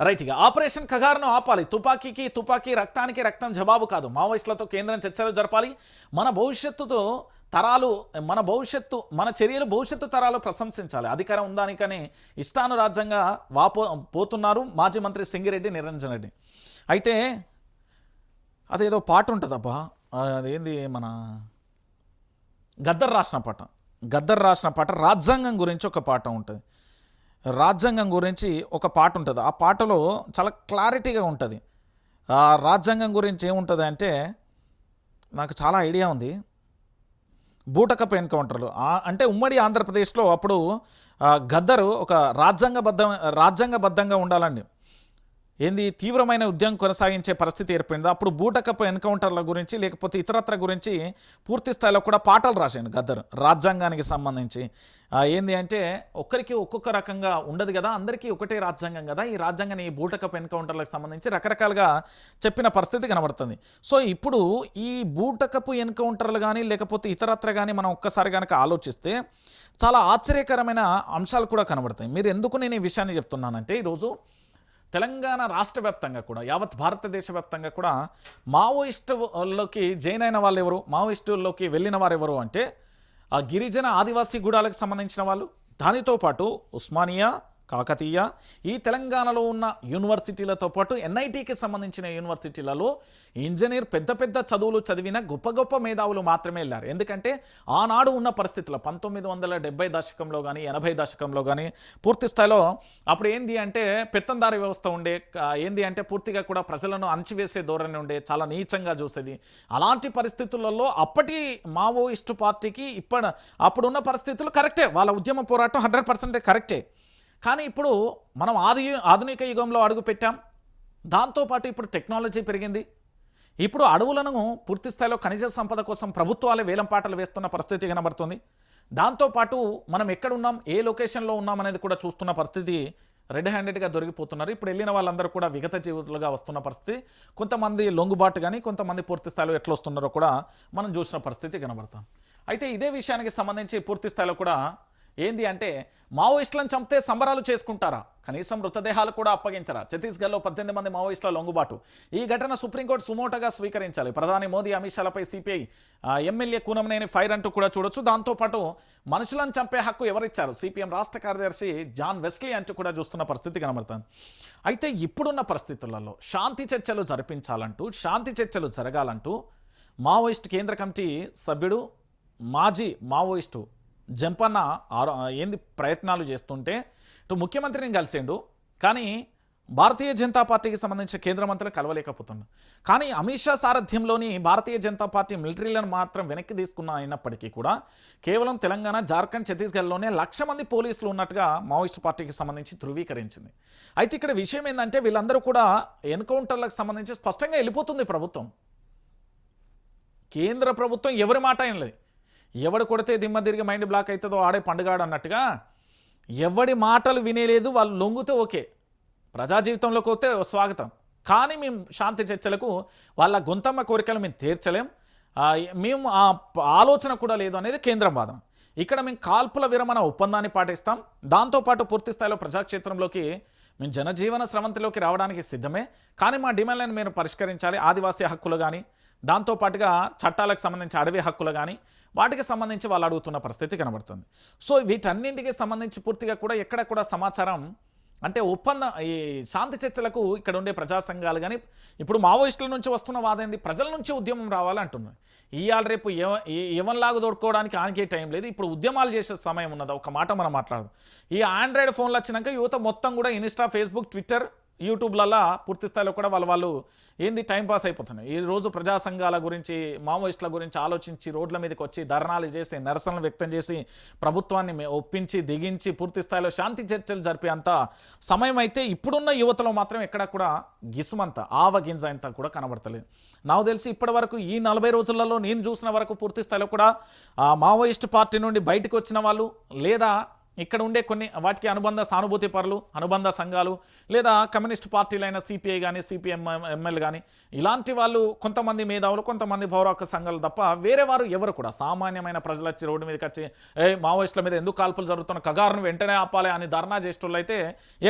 Right ఇక operation కగార్ను ఆపాలి. తుపాకీకి తుపాకీ రక్తానికి రక్తం జవాబు కాదు. మావోయిస్టులతో కేంద్రం చర్చలు జరపాలి. మన భవిష్యత్తుతో తరాలు మన భవిష్యత్తు మన చర్యలు భవిష్యత్తు తరాలు ప్రశంసించాలి. అధికారం ఉందానికని ఇష్టానురాజ్యంగా వాపో పోతున్నారు మాజీ మంత్రి సింగిరెడ్డి నిరంజన్ రెడ్డి. అయితే అదేదో పాట ఉంటుందబ్బా. అదేంది మన గద్దర్ రాసిన పాట. గద్దర్ రాసిన పాట రాజ్యాంగం గురించి ఒక పాట ఉంటుంది. రాజ్యాంగం గురించి ఒక పాట ఉంటుంది. ఆ పాటలో చాలా క్లారిటీగా ఉంటుంది. ఆ రాజ్యాంగం గురించి ఏముంటుంది అంటే నాకు చాలా ఐడియా ఉంది. బూటకపు ఎన్కౌంటర్లు. అంటే ఉమ్మడి ఆంధ్రప్రదేశ్లో అప్పుడు గద్దరు ఒక రాజ్యాంగబద్ధ రాజ్యాంగబద్ధంగా ఉండాలండి. ఏంది తీవ్రమైన ఉద్యమం కొనసాగించే పరిస్థితి ఏర్పడింది? అప్పుడు బూటకప్ ఎన్కౌంటర్ల గురించి లేకపోతే ఇతరత్ర గురించి పూర్తి స్థాయిలో కూడా పాటలు రాశాను గద్దర్ రాజ్యాంగానికి సంబంధించి. ఏంది అంటే ఒక్కరికి ఒక్కొక్క రకంగా ఉండదు కదా అందరికీ ఒకటే రాజ్యాంగం కదా ఈ రాజ్యాంగాన్ని ఈ బూటకప్ ఎన్కౌంటర్లకు సంబంధించి రకరకాలుగా చెప్పిన పరిస్థితి కనబడుతుంది. సో ఇప్పుడు ఈ బూటకపు ఎన్కౌంటర్లు కానీ లేకపోతే ఇతరత్ర కానీ మనం ఒక్కసారి కనుక ఆలోచిస్తే చాలా ఆశ్చర్యకరమైన అంశాలు కూడా కనబడతాయి. మీరు ఎందుకు నేను ఈ విషయాన్ని చెప్తున్నానంటే ఈరోజు తెలంగాణ రాష్ట్ర వ్యాప్తంగా కూడా యావత్ భారతదేశ వ్యాప్తంగా కూడా మావోయిస్టులోకి జైన్ అయిన వాళ్ళు ఎవరు మావోయిస్టుల్లోకి వెళ్ళిన వారు ఎవరు అంటే ఆ గిరిజన ఆదివాసీ గూడాలకు సంబంధించిన వాళ్ళు. దానితో పాటు ఉస్మానియా కాకతీయ ఈ తెలంగాణలో ఉన్న యూనివర్సిటీలతో పాటు ఎన్ఐటికి సంబంధించిన యూనివర్సిటీలలో ఇంజనీర్ పెద్ద పెద్ద చదువులు చదివిన గొప్ప గొప్ప మేధావులు మాత్రమే వెళ్ళారు ఎందుకంటే ఆనాడు ఉన్న పరిస్థితుల్లో పంతొమ్మిది వందల డెబ్బై దశకంలో కానీ ఎనభై దశకంలో కానీ పూర్తి స్థాయిలో అప్పుడు ఏంది అంటే పెత్తందారి వ్యవస్థ ఉండే ఏంది అంటే పూర్తిగా కూడా ప్రజలను అణచివేసే ధోరణి ఉండే చాలా నీచంగా చూసేది. అలాంటి పరిస్థితులలో అప్పటి మావోయిస్టు పార్టీకి ఇప్పటి అప్పుడున్న పరిస్థితులు కరెక్టే. వాళ్ళ ఉద్యమ పోరాటం హండ్రెడ్ పర్సెంట్ కరెక్టే. కానీ ఇప్పుడు మనం ఆది ఆధునిక యుగంలో అడుగు పెట్టాం. దాంతోపాటు ఇప్పుడు టెక్నాలజీ పెరిగింది. ఇప్పుడు అడవులను పూర్తి స్థాయిలో ఖనిజ సంపద కోసం ప్రభుత్వాలే వేలం పాటలు వేస్తున్న పరిస్థితి కనబడుతుంది. దాంతోపాటు మనం ఎక్కడున్నాం ఏ లొకేషన్లో ఉన్నాం అనేది కూడా చూస్తున్న పరిస్థితి రెడ్ హ్యాండెడ్గా దొరికిపోతున్నారు. ఇప్పుడు వెళ్ళిన వాళ్ళందరూ కూడా విగత జీవితులుగా వస్తున్న పరిస్థితి. కొంతమంది లొంగుబాటు కానీ కొంతమంది పూర్తి స్థాయిలో ఎట్లా వస్తున్నారో కూడా మనం చూసిన పరిస్థితి కనబడతాం. అయితే ఇదే విషయానికి సంబంధించి పూర్తి స్థాయిలో కూడా ఏంది అంటే మావోయిస్టులను చంపితే సంబరాలు చేసుకుంటారా? కనీసం మృతదేహాలు కూడా అప్పగించరా? ఛత్తీస్గఢ్లో పద్దెనిమిది మంది మావోయిస్టుల లొంగుబాటు. ఈ ఘటన సుప్రీంకోర్టు సుమోటగా స్వీకరించాలి. ప్రధాని మోదీ అమిత్ షాలపై సిపిఐ ఎమ్మెల్యే కూనమనేని ఫైర్ అంటూ కూడా చూడొచ్చు. దాంతోపాటు మనుషులను చంపే హక్కు ఎవరిచ్చారు? సిపిఎం రాష్ట్ర కార్యదర్శి జాన్ వెస్లీ అంటూ కూడా చూస్తున్న పరిస్థితి కనబడుతుంది. అయితే ఇప్పుడున్న పరిస్థితులలో శాంతి చర్చలు జరిపించాలంటూ శాంతి చర్చలు జరగాలంటూ మావోయిస్ట్ కేంద్ర కమిటీ సభ్యుడు మాజీ మావోయిస్టు జంపన్న ఆరో ఏంది ప్రయత్నాలు చేస్తుంటే ఇటు ముఖ్యమంత్రిని కలిసిండు కానీ భారతీయ జనతా పార్టీకి సంబంధించిన కేంద్ర మంత్రులు కలవలేకపోతుండు కానీ అమిత్ షా సారథ్యంలోని భారతీయ జనతా పార్టీ మిలిటరీలను మాత్రం వెనక్కి తీసుకున్న అయినప్పటికీ కూడా కేవలం తెలంగాణ జార్ఖండ్ ఛత్తీస్గఢ్లోనే లక్ష మంది పోలీసులు ఉన్నట్టుగా మావోయిస్ట్ పార్టీకి సంబంధించి ధృవీకరించింది. అయితే ఇక్కడ విషయం ఏంటంటే వీళ్ళందరూ కూడా ఎన్కౌంటర్లకు సంబంధించి స్పష్టంగా వెళ్ళిపోతుంది ప్రభుత్వం. కేంద్ర ప్రభుత్వం ఎవరి మాట అయినలేదు ఎవడు కొడితే దిమ్మ తిరిగి మైండ్ బ్లాక్ అవుతుందో ఆడే పండుగాడు అన్నట్టుగా ఎవడి మాటలు వినేలేదు వాళ్ళు లొంగితే ఓకే. ప్రజా జీవితంలోకి వస్తే స్వాగతం. కానీ మేము శాంతి చర్చలకు వాళ్ళ గొంతమ్మ కోరికలు మేము తీర్చలేం. మేము ఆ ఆలోచన కూడా లేదు అనేది కేంద్రం వాదం ఇక్కడ మేము కాల్పుల విరమణ ఒప్పందాన్ని పాటిస్తాం. దాంతోపాటు పూర్తి స్థాయిలో ప్రజాక్షేత్రంలోకి మేము జనజీవన స్రవంతిలోకి రావడానికి సిద్ధమే. కానీ మా డిమాండ్లను మీరు పరిష్కరించాలి. ఆదివాసీ హక్కులు కానీ దాంతోపాటుగా చట్టాలకు సంబంధించి అడవి హక్కులు కానీ వాటికి సంబంధించి వాళ్ళు అడుగుతున్న పరిస్థితి కనబడుతుంది. సో వీటన్నింటికి సంబంధించి పూర్తిగా కూడా ఎక్కడ కూడా సమాచారం అంటే ఒప్పంద ఈ శాంతి చర్చలకు ఇక్కడ ఉండే ప్రజా సంఘాలు కానీ ఇప్పుడు మావోయిస్టుల నుంచి వస్తున్న వాదేంది ప్రజల నుంచి ఉద్యమం రావాలంటున్నారు ఇవాళ రేపు ఎవ ఎవరిలాగా దొరుకోవడానికి ఆనికే టైం లేదు. ఇప్పుడు ఉద్యమాలు చేసే సమయం ఉన్నది. ఒక మాట మనం మాట్లాడదు. ఈ ఆండ్రాయిడ్ ఫోన్లు వచ్చినాక యువత మొత్తం కూడా ఇన్స్టా ఫేస్బుక్ ట్విట్టర్ యూట్యూబ్లలో పూర్తి స్థాయిలో కూడా వాళ్ళ వాళ్ళు ఏంది టైంపాస్ అయిపోతున్నాయి. ఈ రోజు ప్రజా సంఘాల గురించి మావోయిస్టుల గురించి ఆలోచించి రోడ్ల మీదకి వచ్చి ధర్నాలు చేసి నిరసనలు వ్యక్తం చేసి ప్రభుత్వాన్ని ఒప్పించి దిగించి పూర్తి స్థాయిలో శాంతి చర్చలు జరిపే అంత సమయం అయితే ఇప్పుడున్న యువతలో మాత్రం ఎక్కడ కూడా గిసుమంత ఆవ గింజ అంతా కూడా కనబడతలేదు. నాకు తెలిసి ఇప్పటి వరకు ఈ నలభై రోజులలో నేను చూసిన వరకు పూర్తి స్థాయిలో కూడా మావోయిస్ట్ పార్టీ నుండి బయటకు వచ్చిన వాళ్ళు లేదా ఇక్కడ ఉండే కొన్ని వాటికి అనుబంధ సానుభూతి పరులు అనుబంధ సంఘాలు లేదా కమ్యూనిస్ట్ పార్టీలైన సిపిఐ కానీ సిపిఎం ఎంఎల్ కానీ ఇలాంటి వాళ్ళు కొంతమంది మేధావులు కొంతమంది పౌర సంఘాలు తప్ప వేరే వారు ఎవరు కూడా. సామాన్యమైన ప్రజలు వచ్చి రోడ్డు మీదకి వచ్చి ఏ మావోయిస్టుల మీద ఎందుకు కాల్పులు జరుగుతున్న? కగారును వెంటనే ఆపాలి అని ధర్నా చేసేటోళ్ళు అయితే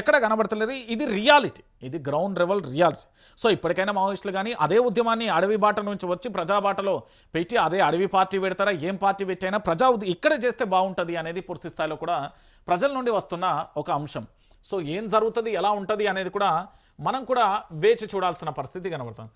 ఎక్కడ కనబడతలేరు. ఇది రియాలిటీ. ఇది గ్రౌండ్ లెవెల్ రియాలిటీ సో ఇప్పటికైనా మావోయిస్టులు కానీ అదే ఉద్యమాన్ని అడవి బాట నుంచి వచ్చి ప్రజా బాటలో పెట్టి అదే అడవి పార్టీ పెడతారా ఏం పార్టీ పెట్టైనా ప్రజా ఉద్య- ఇక్కడ చేస్తే బాగుంటుంది అనేది పూర్తి స్థాయిలో కూడా ప్రజల నుండి వస్తున్న ఒక అంశం. సో ఏం జరుగుతుంది ఎలా ఉంటుంది అనేది కూడా మనం కూడా వేచి చూడాల్సిన పరిస్థితి కనబడుతుంది.